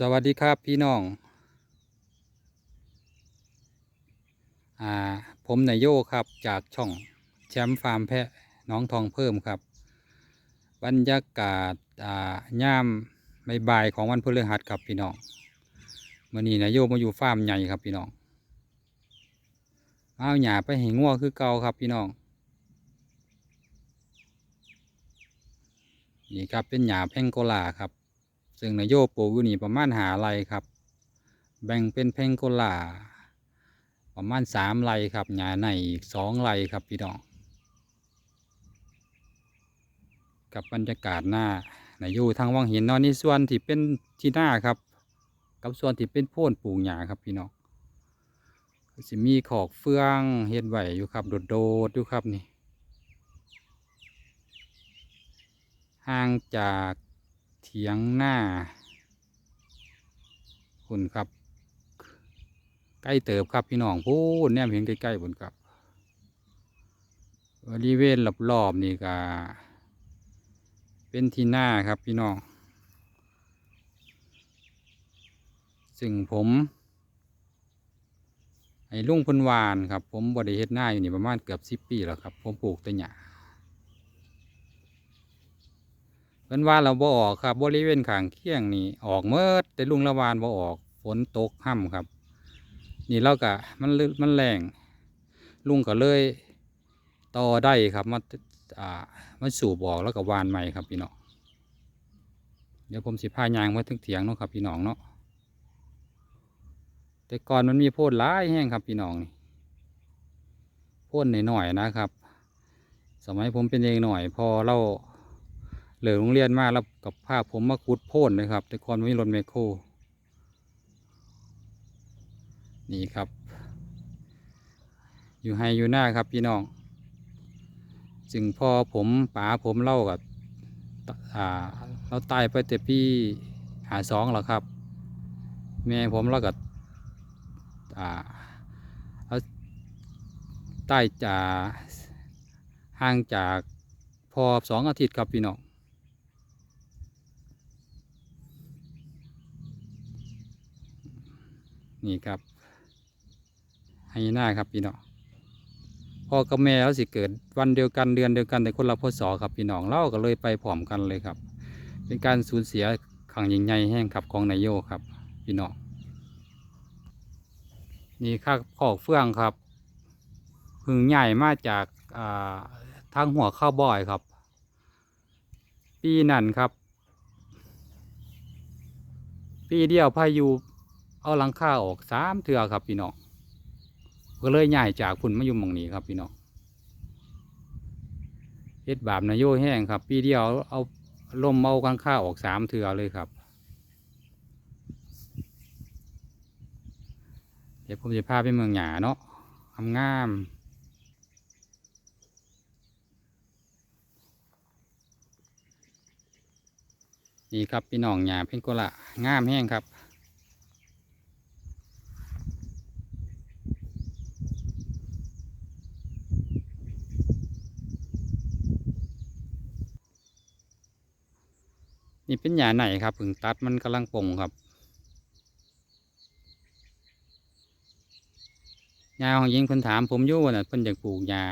สวัสดีครับพี่น้อง อ่า ผมนายโยครับ จากช่องแชมป์ฟาร์มแพะน้องทองเพิ่มครับ บรรยากาศ อ่าย่ามบ่ายของวันพฤหัสครับพี่น้องมื่อนี้นายโยมาอยู่ฟาร์มใหญ่ครับพี่น้องเอาหยาไปให้งัวคือเก่าครับพี่น้องนี่ครับเป็นหยาแพงโกลาครับ ซึ่งนายโยปลูกอยู่นี่ประมาณหาไรครับ แบ่งเป็นแพงโกลาประมาณสามไรครับหญ้าในอีกสองไรครับพี่น้องกับบรรยากาศหน้านายโยทางวังหินนอนนี่ส่วนที่เป็นที่หน้าครับ กับส่วนที่เป็นโพ่นปลูกหญ้าครับพี่น้องก็สิมีขอกเฟืองเฮ็ดไหวอยู่ครับ โดดๆอยู่ครับนี่ห่างจาก เถียงหน้าคุณครับ ใกล้เติบครับพี่น้องพูดแนมเห็นใกล้ๆบนครับบริเวณรอบๆนี่ก็เป็นที่หน้าครับพี่น้องซึ่งผมไอ้ลุงพนวานครับ ผมบริเฮ็ดหน้าอยู่นี่ประมาณเกือบสิบปีแล้วครับ ผมปลูกแต่หญ้า เพิ่นว่าเราบ่ออกครับบริเวณข้างเคียงนี่ออกเมื่อแต่ลุงละวานบ่ออกฝนตกห่ำครับ นี่เราก็มันมันแรงลุงก็เลยต่อได้ครับมาอ่ามาสูบออกแล้วก็วานใหม่ครับพี่น้องเดี๋ยวผมสิพายางมาถึงเถียงเนาะครับพี่น้องเนาะแต่ก่อนมันมีโพดหลายแห้งครับพี่น้องนี่โพดหน่อยๆนะครับ สมัยผมเป็นเด็กหน่อย พอเรา เหลือโรงเรียนมาแล้วกับภาผมมาขุดโพ่นเลยครับ แต่ก่อนไม่มีรถแมคโครนี่ครับ อยู่ให้อยู่หน้าครับพี่น้องจึงพอผมป๋าผมเล่ากับอ่าเราตายไปแต่พี่หาสองแล้วครับ แม่ผมเล่ากับอ่าเขาใต้จากห่างจากพอสองอาทิตย์ครับพี่น้อง นี่ครับให้หน้าครับพี่น้องพ่อกับแม่แล้วสิเกิดวันเดียวกันเดือนเดียวกันแต่คนละพศครับพี่น้องเล่าก็เลยไปผอมกันเลยครับ เป็นการสูญเสียครั้งยิ่งใหญ่แห่งครับของนายโยครับพี่น้องนี่ค่าขอกเฟื่องครับพึ่งใหญ่มาจากาทางหัวข้าวบ่อยครับ ปีนั่นครับ ปีเดียวพายุ เอาหลังคาออกสามเทือครับพี่น้องก็เลยย้ายจากคุณมาอยู่หมองนี้ครับพี่น้องเฮ็ดบาปนายโยแห้งครับ ปีเดียวเอาล่มเอาหลังคาออกสามเทือเลยครับ เดี๋ยวผมจะพาไปเมืองหยาเนาะทำงามนี่ครับพี่น้องหยาเพ่งโกละงามแห้งครับ นี่เป็นหญ้าไหนครับผึ่งตัดมันกำลังปงครับหญ้าของยิงเพิ่นถามผมอยู่ว่าน่ะเพิ่นอยากปลูกหญ้า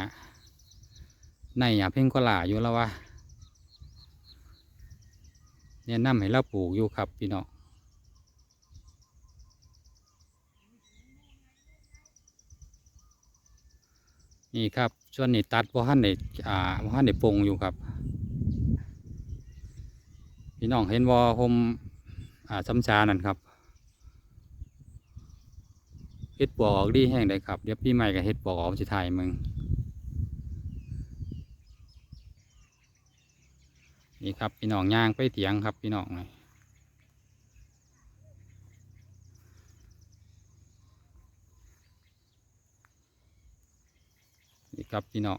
ในหญ้าเพ่งกหลาอยู่แล้ววะเนี่ยนำให้เราปลูกอยู่ครับพี่น้องนี่ครับส่วนนี้ตัดเพราะท่านได้อ่าเพราะท่านได้ปงอยู่ครับ พี่น้องเห็นวอผมอ่าซ้ำชานั่นครับเฮ็ดปวกออกดีแห้งได้ครับ เดี๋ยวพี่ใหม่กับเฮ็ดปวกออกสิถ่ายมึงนี่ครับพี่น้องย่างไปเถียงครับพี่น้องนี่นี่ครับพี่น้อง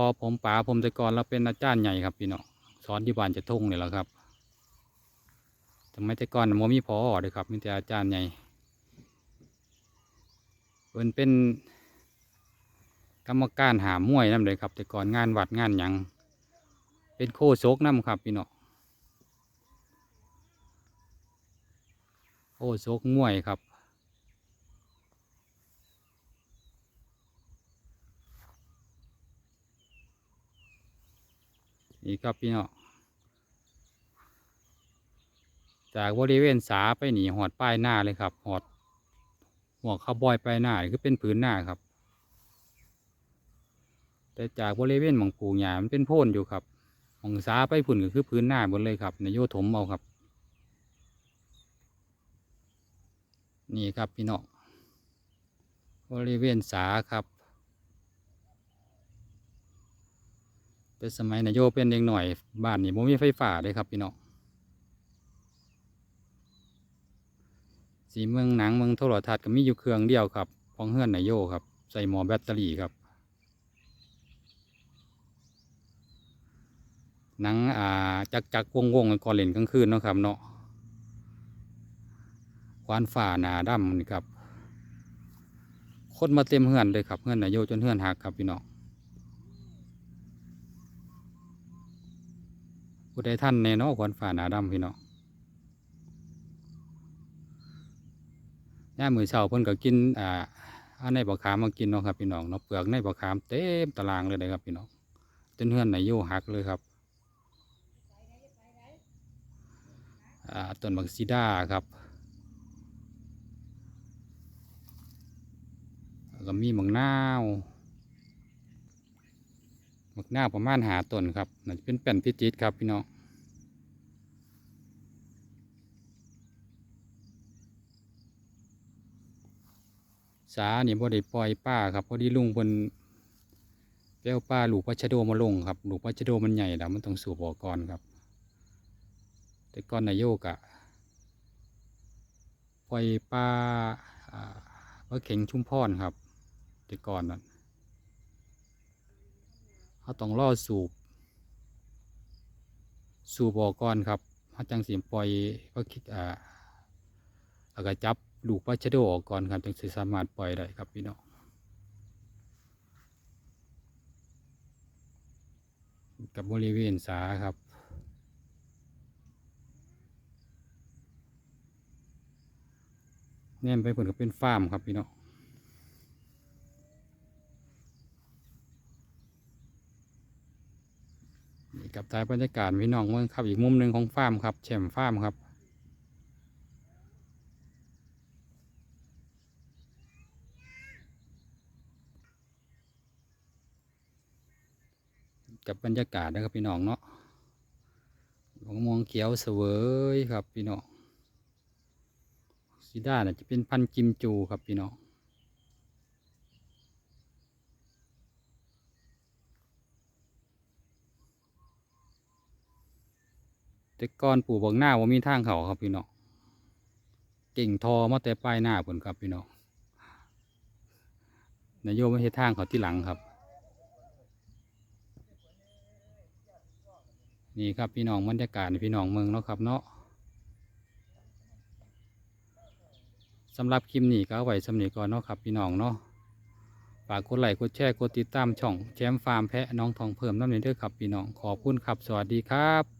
อผมป๋าผมแต่ก่อนเราเป็นอาจารย์ใหญ่ครับพี่น้องสอนที่บ้านจะทุ่งนี่แหละครับแต่ไม่แต่ก่อนมันมีพอเลยครับมีแต่อาจารย์ใหญ่เพิ่นเป็น กรรมการหามวยนั่นเลยครับ แต่ก่อนงานวัดงานหยังเป็นโคโซกน้ำครับพี่น้องโคโซกง่วยครับ นี่ครับพี่น้องจากบริเวณสาไปหนีหอดป้ายหน้าเลยครับหอดหัวข้าวบอยป้ายหน้าคือเป็นผืนหน้าครับ แต่จากบริเวณหมองปลูกหญ้ามันเป็นโพ่นอยู่ครับหมองสาไปพุ่นก็คือพื้นหน้าหมดเลยครับในโยถมเอาครับ นี่ครับพี่น้องบริเวณสาครับ แต่สมัยนายโยเป็นเด็กหน่อย บ้านนี่บ่มีไฟฟ้าเลยครับพี่น้องสีเมืองหนังเมืองโทรทัศน์ก็มีอยู่เครื่องเดียวครับของเฮือนนายโยครับ ใส่หมอแบตเตอรี่ครับหนังอ่าจักจักวงวงๆก่อนเล่นกลางคืนเนาะครับเนาะควานฝ่าหนาดำนี่ครับคนมาเต็มเฮือนเลยครับเฮือนนายโยจนเฮือนหักครับพี่น้อง ผู้ใดท่านแน่เนอขวัญฝ่าหนาดำพี่น้องย่ามมือเช้าเพิ่นก็กินอ่าอันในบะขามมากินเนาะครับพี่น้องเนาะเปลือกในบะขามเต็มตารางเลยนะครับพี่น้องจนเฮือนไหนโยหักเลยครับอ่าต้นบักซีด้าครับก็มีมังนาว มักนาประมาณหาต้นครับน่าจะเป็นแป้นพิจิตครับพี่น้องสาเนี่บ่ได้ปล่อยป้าครับพอดีลุงเพิ่นแป้วป้าหลูกพัชโดมาลงครับหลูกพัชโดมันใหญ่แล้วมันต้องสูบออกก่อนครับ แต่ก่อนนายโยกอะปล่อยป้าว่าเข่งชุ่มพรครับ แต่ก่อนนั้น เขาต้องรอสูบ สูบออกก่อนครับเขาจังสิปล่อยว่าคิดอ่าแล้วก็จับลูกพัชโดออกก่อนครับจึงสิสามารถปล่อยได้ครับพี่น้องกับบริเวณสาครับแนมไปผลก็เป็นฟาร์มครับพี่น้อง กับท้ายบรรยากาศพี่น้องเมืองครับอีกมุมหนึ่งของฟาร์มครับแชมฟาร์มครับกับบรรยากาศนะครับพี่น้องเนาะมองมองเขียวเสวยครับพี่น้องสีด้าน่ะจะเป็นพันธุ์กิมจูครับพี่น้อง แต่ก่อนปลูกบางหน้าว่ามีทางเขาครับพี่น้องเก่งทอมาแต่ปลายหน้าผลครับพี่น้องนายโยไม่ใช่ทางเขาที่หลังครับ นี่ครับพี่น้องบรรยากาศพี่น้องเมืองเนาะครับ เนาะสำหรับคลิปนี้ก็เอาไว้สำเนีก่อนเนาะครับพี่น้องเนาะฝากกดไลค์กดแชร์กดติดตามช่องแชมป์ฟาร์มแพะน้องทองเพิ่มน้ำเนื้อเด้อครับพี่น้องขอบคุณครับสวัสดีครับ